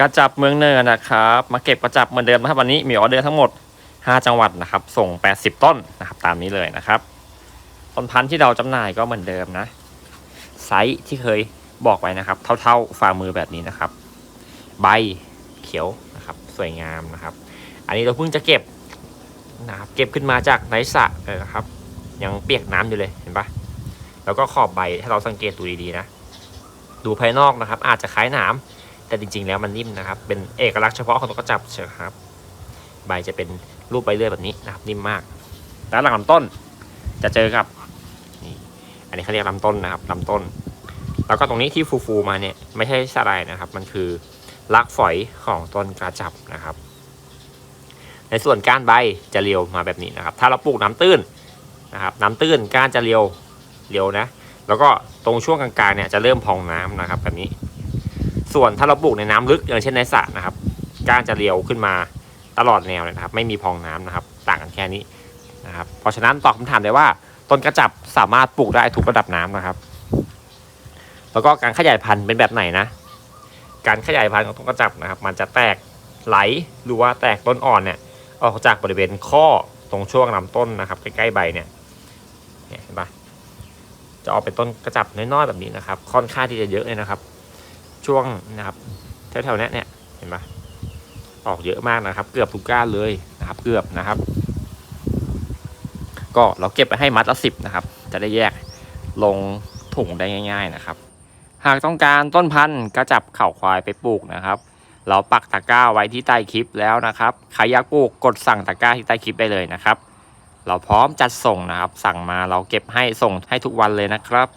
กระจับเมืองเนินนะครับ มาเก็บกระจับเหมือนเดิมนะครับวันนี้มีออเดอร์ทั้งหมด 5 จังหวัดนะครับ ส่ง 80 ต้นนะครับตามนี้เลยนะครับต้นพันธุ์ที่เราจำหน่ายก็เหมือนเดิมนะ ไซส์ที่เคยบอกไว้นะครับ เท่าๆฝ่ามือแบบนี้นะครับ ใบเขียวนะครับ สวยงามนะครับ อันนี้เราเพิ่งจะเก็บนะครับเก็บขึ้นมาจากในสระเลยนะครับ ยังเปียกน้ำอยู่เลยเห็นปะแล้วก็ขอบใบถ้าเราสังเกตดูดีๆนะ ดูภายนอกนะครับ อาจจะคล้ายหนาม แต่จริงๆแล้วมันนิ่มนะครับ เป็นเอกลักษณ์เฉพาะของนกกระจับเชียวครับ ใบจะเป็นรูปใบเลื่อยแบบนี้นะครับนิ่มมากแล้วหลังลำต้นจะเจอกับนี่อันนี้เขาเรียกลำต้นนะครับลำต้น แล้วก็ตรงนี้ที่ฟูๆมาเนี่ยไม่ใช่สาลายนะครับ มันคือลักฝอยของต้นกระจับนะครับ ในส่วนก้านใบจะเรียวมาแบบนี้นะครับ ถ้าเราปลูกน้ำตื้นนะครับ น้ำตื้นก้านจะเรียวเรียวนะ แล้วก็ตรงช่วงกลางๆเนี่ยจะเริ่มพองน้ำนะครับ แบบนี้ ส่วนถ้าเราปลูกในน้ำลึกอย่างเช่นในสระนะครับ ก้านจะเรียวขึ้นมาตลอดแนวเลยนะครับ ไม่มีพองน้ำนะครับ ต่างกันแค่นี้นะครับ เพราะฉะนั้นตอบคำถามได้ว่าต้นกระจับสามารถปลูกได้ทุกระดับน้ำนะครับ แล้วก็การขยายพันธุ์เป็นแบบไหนนะ การขยายพันธุ์ของต้นกระจับนะครับ มันจะแตกไหลหรือว่าแตกต้นอ่อนเนี่ยออกจากบริเวณข้อตรงช่วงลำต้นนะครับใกล้ๆใบเนี่ยเนี่ยเห็นปะจะออกเป็นต้นกระจับน้อยๆแบบนี้นะครับ ค่อนข้างที่จะเยอะเลยนะครับ ช่วงนะครับแถวๆนี้เนี่ยเห็นปะออกเยอะมากนะครับ เกือบทุกก้านเลยนะครับ เกือบนะครับ ก็เราเก็บไปให้มัดละสิบนะครับ จะได้แยกลงถุงได้ง่าย ๆนะครับ หากต้องการต้นพันธุ์ก็จับเข่าควายไปปลูกนะครับ เราปักตะกร้าไว้ที่ใต้คลิปแล้วนะครับใครอยากปลูกกดสั่งตะกร้าที่ใต้คลิปได้เลยนะครับ เราพร้อมจัดส่งนะครับ สั่งมาเราเก็บให้ส่งให้ทุกวันเลยนะครับ